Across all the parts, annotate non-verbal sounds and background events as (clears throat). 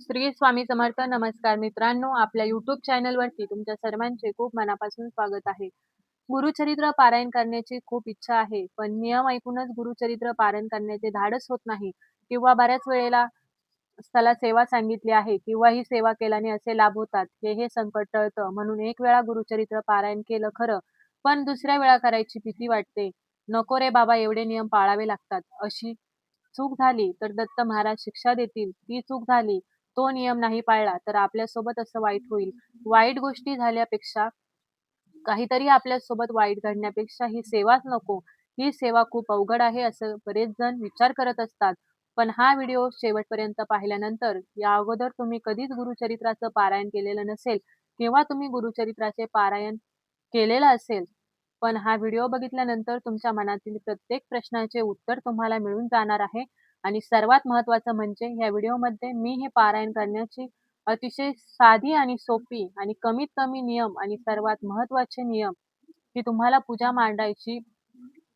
श्री स्वामी समर्थ नमस्कार मित्रांनो. आपल्या युट्यूब चॅनलवरती तुमच्या सर्वांचे खूप मनापासून स्वागत आहे. गुरुचरित्र पारायण करण्याची खूप इच्छा आहे पण नियम ऐकूनच गुरुचरित्र पारायण करण्याचे धाडस होत नाही. किंवा बऱ्याच वेळेला त्याला सेवा सांगितली आहे किंवा ही सेवा केल्याने असे लाभ होतात. हे हे संकट टळतं. म्हणून एक वेळा गुरुचरित्र पारायण केलं खरं पण दुसऱ्या वेळा करायची भीती वाटते. नको रे बाबा एवढे नियम पाळावे लागतात. अशी चूक झाली तर दत्त महाराज शिक्षा देतील. ती चूक झाली तो नियम नाही पाळला तर आपल्यासोबत असं वाईट होईल. वाईट गोष्टी झाल्यापेक्षा काहीतरी आपल्यासोबत वाईट घडण्यापेक्षा ही सेवाच नको. ही सेवा खूप अवघड आहे असं बरेच जण विचार करत असतात. पण हा व्हिडिओ शेवटपर्यंत पाहिल्यानंतर या अगोदर तुम्ही कधीच गुरुचरित्राचं पारायण केलेलं नसेल किंवा तुम्ही गुरुचरित्राचे पारायण केलेलं असेल पण हा व्हिडिओ बघितल्यानंतर तुमच्या मनातील प्रत्येक प्रश्नाचे उत्तर तुम्हाला मिळून जाणार आहे. आणि सर्वात महत्वाचं म्हणजे या व्हिडिओमध्ये मी हे पारायण करण्याची अतिशय साधी आणि सोपी आणि कमीत कमी नियम आणि सर्वात महत्त्वाचे नियम की तुम्हाला पूजा मांडायची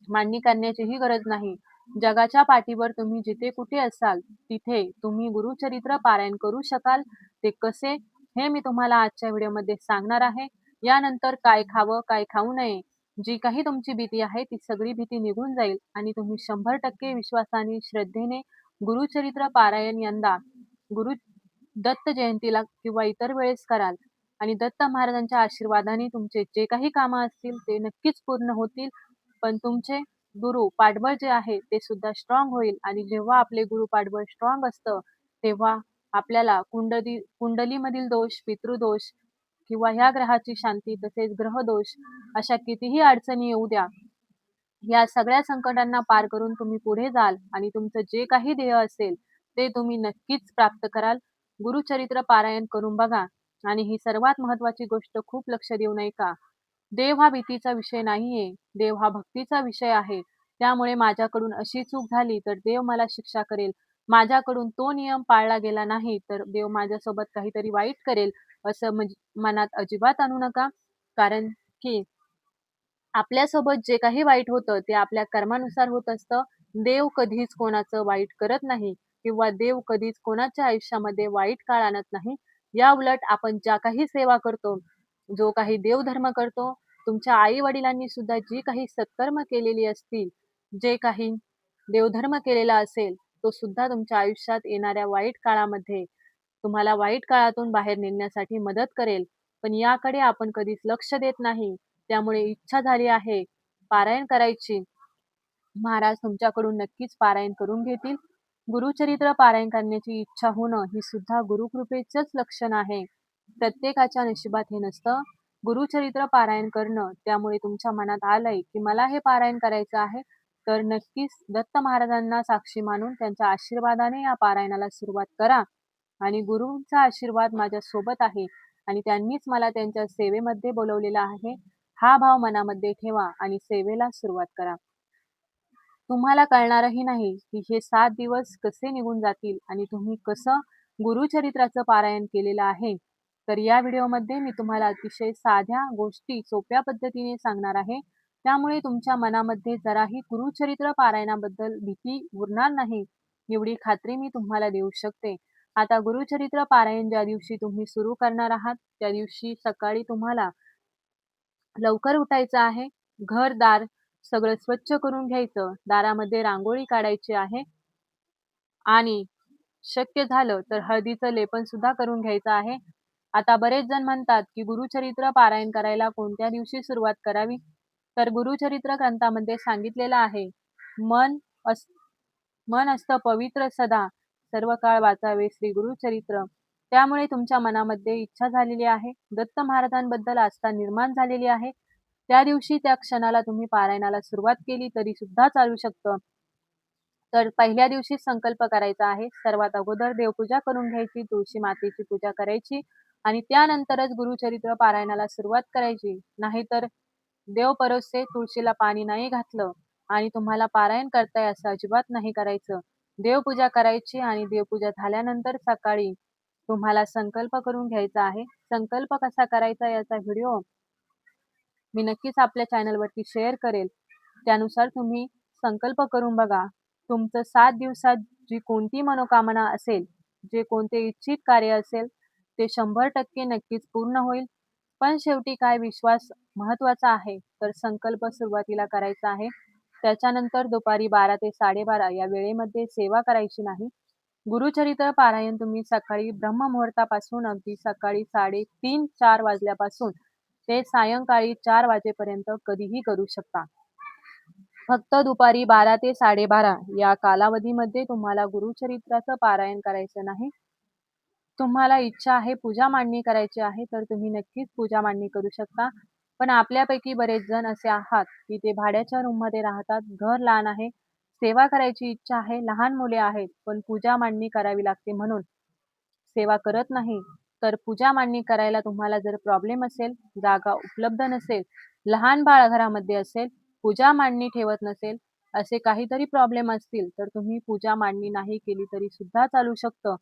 मांडणी करण्याचीही गरज नाही. जगाच्या पाठीवर तुम्ही जिथे कुठे असाल तिथे तुम्ही गुरुचरित्र पारायण करू शकाल. ते कसे हे मी तुम्हाला आजच्या व्हिडिओमध्ये सांगणार आहे. यानंतर काय खावं काय खाऊ नये जी काही तुमची भीती आहे ती सगळी भीती निघून जाईल आणि तुम्ही शंभर टक्के विश्वासाने श्रद्धेने गुरुचरित्र पारायण यंदा गुरु दत्त जयंतीला किंवा इतर वेळेस कराल आणि दत्त महाराजांच्या आशीर्वादाने तुमचे जे काही कामं असतील ते नक्कीच पूर्ण होतील. पण तुमचे गुरु पाठबळ जे आहे ते सुद्धा स्ट्रॉंग होईल आणि जेव्हा आपले गुरु पाठबळ स्ट्रॉंग असतं तेव्हा आपल्याला कुंडली कुंडलीमधील दोष पितृदोष किंवा ह्या ग्रहाची शांती तसेच ग्रहदोष अशा कितीही अडचणी येऊ द्या. या सगळ्या संकटांना पार करून तुम्ही पुढे जाल आणि तुमचं जे काही ध्येय असेल ते तुम्ही नक्कीच प्राप्त कराल. गुरुचरित्र पारायण करून बघा आणि ही सर्वात महत्वाची गोष्ट खूप लक्ष देऊ नये का? देव हा भीतीचा विषय नाहीये. देव हा भक्तीचा विषय आहे. त्यामुळे माझ्याकडून अशी चूक झाली तर देव मला शिक्षा करेल. माझ्याकडून तो नियम पाळला गेला नाही तर देव माझ्यासोबत काहीतरी वाईट करेल. असं म्हणजे मनात अजिबात आणू नका. कारण की आपल्यासोबत जे काही वाईट होतं ते आपल्या कर्मानुसार होत असतं. देव कधीच कोणाचं वाईट करत नाही किंवा देव कधीच कोणाच्या आयुष्यामध्ये वाईट काळ आणत नाही. या उलट आपण ज्या काही सेवा करतो जो काही देवधर्म करतो तुमच्या आई वडिलांनी सुद्धा जी काही सत्कर्म केलेली असतील जे काही देवधर्म केलेला असेल तो सुद्धा तुमच्या आयुष्यात येणाऱ्या वाईट काळामध्ये तुम्हाला वाईट काळातून बाहेर निघण्यासाठी मदत करेल. पण याकडे आपण कधीच लक्ष देत नाही. त्यामुळे इच्छा झाली आहे. पारायण करायची. महाराज तुमच्याकडून नक्कीच पारायण करून घेतील. गुरुचरित्र पारायण करण्याची इच्छा होणं ही सुद्धा गुरुकृपेचंच लक्षण आहे. प्रत्येकाच्या नशिबात हे नसतं. गुरुचरित्र पारायण करणं त्यामुळे तुमच्या मनात आलंय की मला हे पारायण करायचं आहे. तर नक्कीच दत्त महाराजांना साक्षी मानून त्यांच्या आशीर्वादाने या पारायणाला सुरुवात करा. आणि गुरुंचा आशीर्वाद माझ्या सोबत आहे आणि त्यांनीच मला त्यांच्या सेवेमध्ये बोलवलेला आहे. हा भाव मनामध्ये ठेवा आणि सेवेला सुरुवात करा. तुम्हाला कळणारही नाही की हे सात दिवस कसे निघून जातील आणि तुम्ही कसं गुरुचरित्राचं पारायण केलेलं आहे. तर या व्हिडिओमध्ये मी तुम्हाला अतिशय साध्या गोष्टी सोप्या पद्धतीने सांगणार आहे. त्यामुळे तुमच्या मनामध्ये जराही गुरुचरित्र पारायणाबद्दल भीती उरणार नाही. एवढी खात्री मी तुम्हाला देऊ शकते. आता गुरुचरित्र पारायण ज्या दिवशी तुम्ही सुरू करणार आहात त्या दिवशी सकाळी तुम्हाला लवकर उठायचं आहे घर दार सगळं स्वच्छ करून घ्यायचं दारामध्ये रांगोळी काढायची आहे आणि शक्य झालं तर हळदीचं लेपन सुद्धा करून घ्यायचं आहे. आता बरेच जण म्हणतात की गुरुचरित्र पारायण करायला कोणत्या दिवशी सुरुवात करावी? तर गुरुचरित्र ग्रंथामध्ये सांगितलेलं आहे मन अस मन असतं पवित्र सदा सर्व काळ वाचावे श्री गुरुचरित्र त्यामुळे तुमच्या मनामध्ये इच्छा झालेली आहे. दत्त महाराजांबद्दल आस्था निर्माण झालेली आहे. त्या दिवशी त्या क्षणाला तुम्ही पारायणाला सुरुवात केली तरी सुद्धा चालू शकतं. तर पहिल्या दिवशी संकल्प करायचा आहे. सर्वात अगोदर देवपूजा करून घ्यायची तुळशी मातेची पूजा करायची आणि त्यानंतरच गुरुचरित्र पारायणाला सुरुवात करायची. नाहीतर देव परोसे तुळशीला पाणी नाही घातलं आणि तुम्हाला पारायण करताय असं अजिबात नाही करायचं. देवपूजा करायची आणि देवपूजा झाल्यानंतर सकाळी तुम्हाला संकल्प करून घ्यायचा आहे. संकल्प कसा करायचा याचा व्हिडिओ मी नक्कीच आपल्या चॅनलवरती शेअर करेल. त्यानुसार तुम्ही संकल्प करून बघा. तुमचं सात दिवसात जी कोणती मनोकामना असेल जे कोणते इच्छित कार्य असेल ते शंभर टक्के नक्कीच पूर्ण होईल. पण शेवटी काय विश्वास महत्त्वाचा आहे तर संकल्प सुरुवातीला करायचा आहे. त्याच्यानंतर दुपारी बारा ते साडेबारा या वेळेमध्ये सेवा करायची नाही. गुरुचरित्र पारायण तुम्ही सकाळी ब्रह्ममुहूर्तापासून अगदी सकाळी साडेतीन चार वाजल्यापासून ते सायंकाळी चार वाजेपर्यंत कधीही करू शकता. फक्त दुपारी बारा ते साडेबारा या कालावधीमध्ये तुम्हाला गुरुचरित्राचं पारायण करायचं नाही. तुम्हाला इच्छा आहे पूजा मांडणी करायची आहे तर तुम्ही नक्कीच पूजा मांडणी करू शकता. पण आपल्यापैकी बरेच जण असे आहात की ते भाड्याच्या रूममध्ये राहतात घर लहान आहे सेवा करायची इच्छा आहे लहान मुले आहेत पण पूजा मांडणी करावी लागते म्हणून. सेवा करत नाही तर पूजा मांडणी करायला तुम्हाला जर प्रॉब्लेम असेल जागा उपलब्ध नसेल लहान बाळ घरामध्ये असेल पूजा मांडणी ठेवत नसेल असे काहीतरी प्रॉब्लेम असतील तर तुम्ही पूजा मांडणी नाही केली तरी सुद्धा चालू शकतं.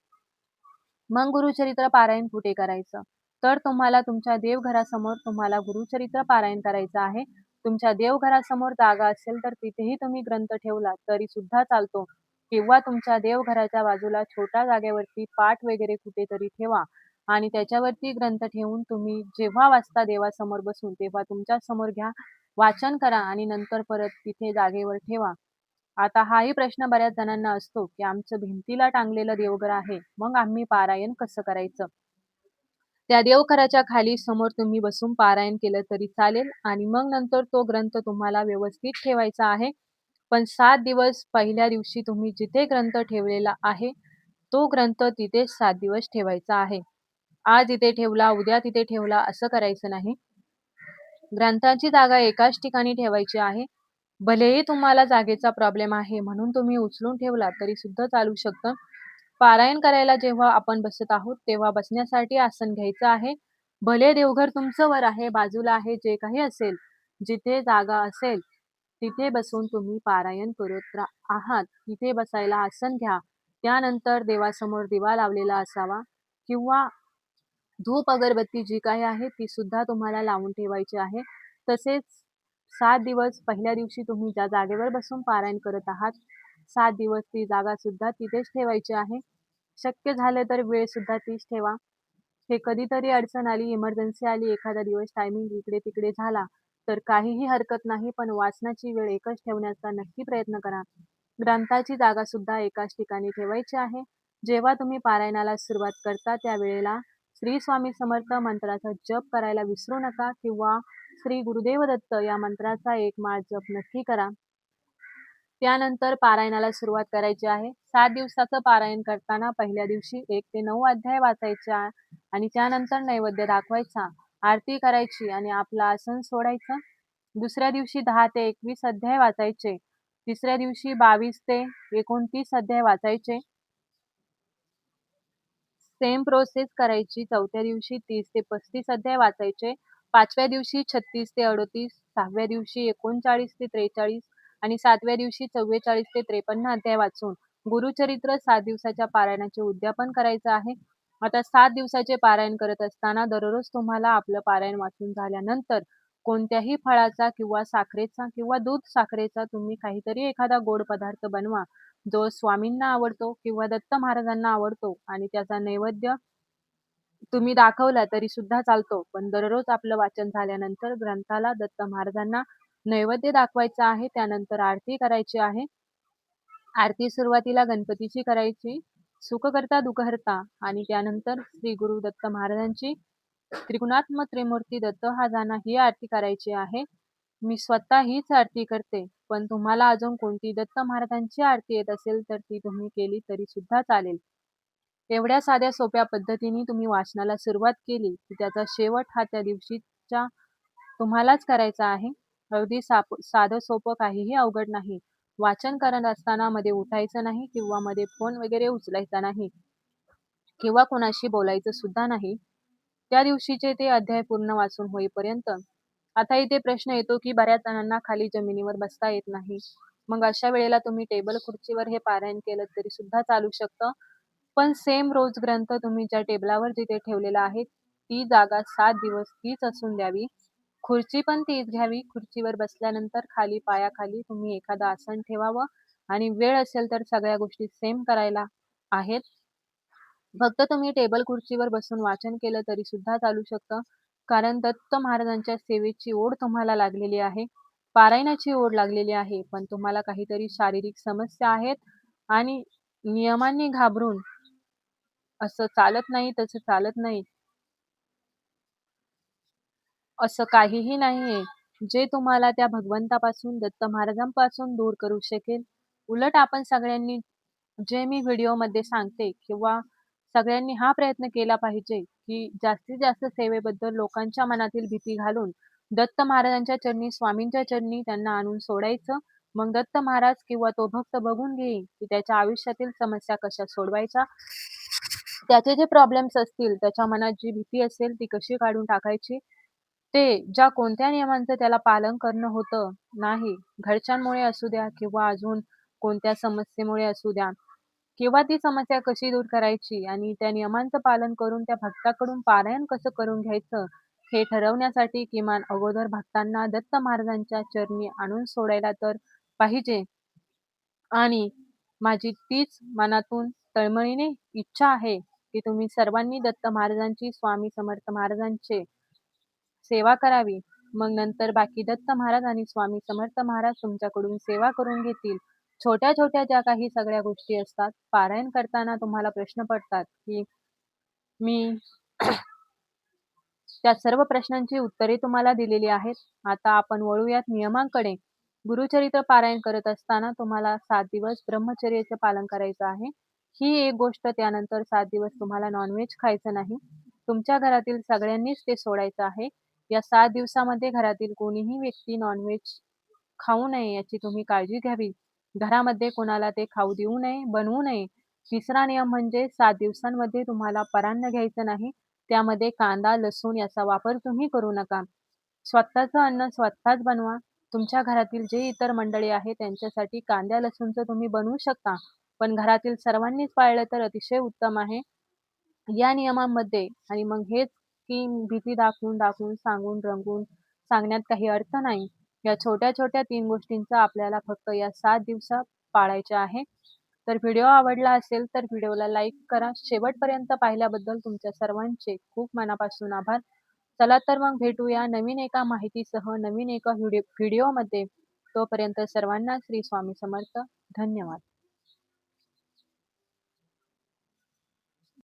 मग गुरुचरित्र पारायण कुठे करायचं? तर तुम्हाला तुमच्या देवघरासमोर तुम्हाला गुरुचरित्र पारायण करायचं आहे. तुमच्या देवघरासमोर जागा असेल तर तिथेही तुम्ही ग्रंथ ठेवला तरी सुद्धा चालतो. किंवा तुमच्या देवघराच्या बाजूला छोट्या जागेवरती पाठ वगैरे कुठेतरी ठेवा आणि त्याच्यावरती ग्रंथ ठेवून तुम्ही जेव्हा वाचता देवासमोर बसून तेव्हा तुमच्यासमोर घ्या. वाचन करा आणि नंतर परत तिथे जागेवर ठेवा. आता हाही प्रश्न बऱ्याच जणांना असतो की आमचं भिंतीला टांगलेलं देवघर आहे. मग आम्ही पारायण कसं करायचं? त्या देवघराच्या खाली समोर तुम्ही बसून पारायण केलं तरी चालेल आणि मग नंतर तो ग्रंथ तुम्हाला व्यवस्थित ठेवायचा आहे. पण सात दिवस पहिल्या दिवशी तुम्ही जिथे ग्रंथ ठेवलेला आहे तो ग्रंथ तिथे सात दिवस ठेवायचा आहे. आज इथे ठेवला उद्या तिथे ठेवला असं करायचं नाही. ग्रंथाची जागा एकाच ठिकाणी ठेवायची आहे. भलेही तुम्हाला जागेचा प्रॉब्लेम आहे म्हणून तुम्ही उचलून ठेवला तरी सुद्धा चालू शकतं. पारायण करायला जेव्हा आपण बसत आहोत तेव्हा बसण्यासाठी आसन घ्यायचं आहे. भले देवघर तुमचं वर आहे बाजूला आहे जे काही असेल जिथे जागा असेल तिथे बसून तुम्ही पारायण करत आहात. तिथे बसायला आसन घ्या. त्यानंतर देवासमोर दिवा लावलेला असावा किंवा धूप अगरबत्ती जी काही आहे ती सुद्धा तुम्हाला लावून ठेवायची आहे. तसेच सात दिवस पहिल्या दिवशी तुम्ही ज्या जागेवर बसून पारायण करत आहात सात दिवस ती जागा सुद्धा तिथेच ठेवायची आहे. शक्य झालं तर वेळ सुद्धा तीच ठेवा. हे कधीतरी अडचण आली इमर्जन्सी आली एखादा दिवस टायमिंग इकडे तिकडे झाला तर काहीही हरकत नाही पण वाचनाची वेळ एकच ठेवण्याचा नक्की प्रयत्न करा. ग्रंथाची जागा सुद्धा एकाच ठिकाणी ठेवायची आहे. जेव्हा तुम्ही पारायणाला सुरुवात करता त्यावेळेला श्री स्वामी समर्थ मंत्राचा जप करायला विसरू नका किंवा श्री गुरुदेव दत्त या मंत्राचा एक माळ जप नक्की करा. त्यानंतर पारायणाला सुरुवात करायची आहे. सात दिवसाचं पारायण करताना पहिल्या दिवशी एक ते नऊ अध्याय वाचायचा आणि त्यानंतर नैवेद्य दाखवायचा आरती करायची आणि आपलं आसन सोडायचं. दुसऱ्या दिवशी दहा ते एकवीस अध्याय वाचायचे. तिसऱ्या दिवशी बावीस ते एकोणतीस अध्याय वाचायचे. सेम प्रोसेस करायची. चौथ्या दिवशी तीस ते पस्तीस अध्याय वाचायचे. पाचव्या दिवशी छत्तीस ते अडतीस. सहाव्या दिवशी एकोणचाळीस ते त्रेचाळीस. आणि सातव्या दिवशी चव्वेचाळीस ते त्रेपन्न अध्याय वाचून गुरुचरित्र सात दिवसाच्या पारायणाचे उद्यापन करायचं आहे. आता सात दिवसाचे पारायण करत असताना दररोज तुम्हाला आपलं पारायण वाचून झाल्यानंतर कोणत्याही फळाचा किंवा साखरेचा किंवा दूध साखरेचा तुम्ही काहीतरी एखादा गोड पदार्थ बनवा जो स्वामींना आवडतो किंवा दत्त महाराजांना आवडतो आणि त्याचा नैवेद्य तुम्ही दाखवला तरी सुद्धा चालतो. पण दररोज आपलं वाचन झाल्यानंतर ग्रंथाला दत्त महाराजांना नैवेद्य दाखवायचा आहे त्यानंतर आरती करायची आहे. आरती सुरुवातीला गणपतीची करायची. सुखकर्ता दुखहर्ता आणि त्यानंतर श्री गुरु दत्त महाराजांची त्रिगुणात्मक त्रिमूर्ती दत्त हा जाना ही आरती करायची आहे. मी स्वतः हीच आरती करते पण तुम्हाला अजून कोणती दत्त महाराजांची आरती येत असेल तर ती तुम्ही केली तरी सुद्धा चालेल. एवढ्या साध्या सोप्या पद्धतीने तुम्ही वाचनाला सुरुवात केली की त्याचा शेवट हा त्या दिवशीच्या तुम्हालाच करायचा आहे. अगदी साप साधं सोपं काहीही अवघड नाही. वाचन करत असताना मध्ये उठायचं नाही किंवा मध्ये फोन वगैरे उचलायचा नाही किंवा कोणाशी बोलायचं सुद्धा नाही. त्या दिवशीचे ते अध्याय पूर्ण वाचून होईपर्यंत आता इथे प्रश्न येतो की बऱ्याच जणांना खाली जमिनीवर बसता येत नाही. मग अशा वेळेला तुम्ही टेबल खुर्चीवर हे पारायण केलं तरी सुद्धा चालू शकतं. पण सेम रोज ग्रंथ तुम्ही ज्या टेबलावर जिथे ठेवलेला आहे ती जागा सात दिवस तीच असून द्यावी. खुर्ची पण तीच घ्यावी खुर्चीवर बसल्यानंतर खाली पायाखाली तुम्ही एखादं आसन ठेवावं आणि वेळ असेल तर सगळ्या गोष्टी सेम करायला आहेत फक्त तुम्ही टेबल खुर्चीवर बसून वाचन केलं तरी सुद्धा चालू शकतं. कारण दत्त महाराजांच्या सेवेची ओढ तुम्हाला लागलेली आहे. पारायणाची ओढ लागलेली आहे. पण तुम्हाला काहीतरी शारीरिक समस्या आहेत आणि नियमांनी घाबरून असं चालत नाही, तसं चालत नाही. असं काहीही नाहीये, जे तुम्हाला त्या भगवंतापासून, दत्त महाराजांपासून दूर करू शकेल. उलट आपण सगळ्यांनी जे मी व्हिडिओमध्ये सांगते किंवा सगळ्यांनी हा प्रयत्न केला पाहिजे, की जास्तीत जास्त सेवेबद्दल लोकांच्या मनातील भीती घालून दत्त महाराजांच्या चरणी, स्वामींच्या चरणी त्यांना आणून सोडायचं. मग दत्त महाराज किंवा तो भक्त बघून घेईल, की त्याच्या आयुष्यातील समस्या कशा सोडवायच्या. त्याचे जे प्रॉब्लेम्स असतील, त्याच्या मनात जी भीती असेल ती कशी काढून टाकायची. ते ज्या कोणत्या नियमांचं त्याला पालन करणं होतं नाही, घरच्यांमुळे असू द्या किंवा अजून कोणत्या समस्येमुळे असू द्या किंवा ती समस्या कशी दूर करायची आणि त्या नियमांचं पालन करून त्या भक्ताकडून पारायण कसं करून घ्यायचं, हे ठरवण्यासाठी किमान अगोदर भक्तांना दत्त महाराजांच्या चरणी आणून सोडायला तर पाहिजे. आणि माझी तीच मनातून तळमळीने इच्छा आहे, की तुम्ही सर्वांनी दत्त महाराजांची, स्वामी समर्थ महाराजांचे सेवा करावी. मग नंतर बाकी दत्त महाराज आणि स्वामी समर्थ महाराज तुमच्याकडून सेवा करून घेतील. छोट्या-छोट्या ज्या काही सगळ्या गोष्टी असतात, पारायण करताना तुम्हाला प्रश्न पडतात, की मी (clears throat) त्या सर्व प्रश्नांची उत्तरे तुम्हाला दिलेली आहेत. आता आपण वळूयात नियमांकडे. गुरुचरित्र पारायण करत असताना तुम्हाला सात दिवस ब्रह्मचर्याचे पालन करायचं आहे. ही एक गोष्ट त्यानंतर सात दिवस तुम्हाला नॉनव्हेज खायचं नाही. तुमच्या घरातील सगळ्यांनीच ते सोडायचं आहे. या सात दिवसामध्ये घरातील कोणीही व्यक्ती नॉनव्हेज खाऊ नये याची तुम्ही काळजी घ्यावी. घरामध्ये कोणाला ते खाऊ देऊ नये, बनवू नये. तिसरा नियम म्हणजे सात दिवसांमध्ये तुम्हाला परान्न घ्यायचं नाही. त्यामध्ये कांदा, लसूण याचा वापर तुम्ही करू नका. स्वतःचं अन्न स्वतःच बनवा. तुमच्या घरातील जे इतर मंडळी आहेत त्यांच्यासाठी कांद्या लसूणचं तुम्ही बनवू शकता. पण घरातील सर्वांनीच पाळलं तर अतिशय उत्तम आहे. या नियमांमध्ये आणि मग हेच की भीती दाखवून, दाखवून, सांगून, रंगून सांगण्यात काही अर्थ नाही. या छोट्या-छोट्या तीन गोष्टींचा आपल्याला फक्त या 7 दिवसात पाळायच्या आहे. तर व्हिडिओ आवडला असेल तर व्हिडिओला लाईक करा. शेवटपर्यंत पाहिल्याबद्दल तुमच्या सर्वांचे खूप मनापासून आभार. चला तर मग भेटूया नवीन एका माहितीसह नवीन एका व्हिडिओ व्हिडिओमध्ये. तोपर्यंत सर्वांना श्री स्वामी समर्थ. धन्यवाद.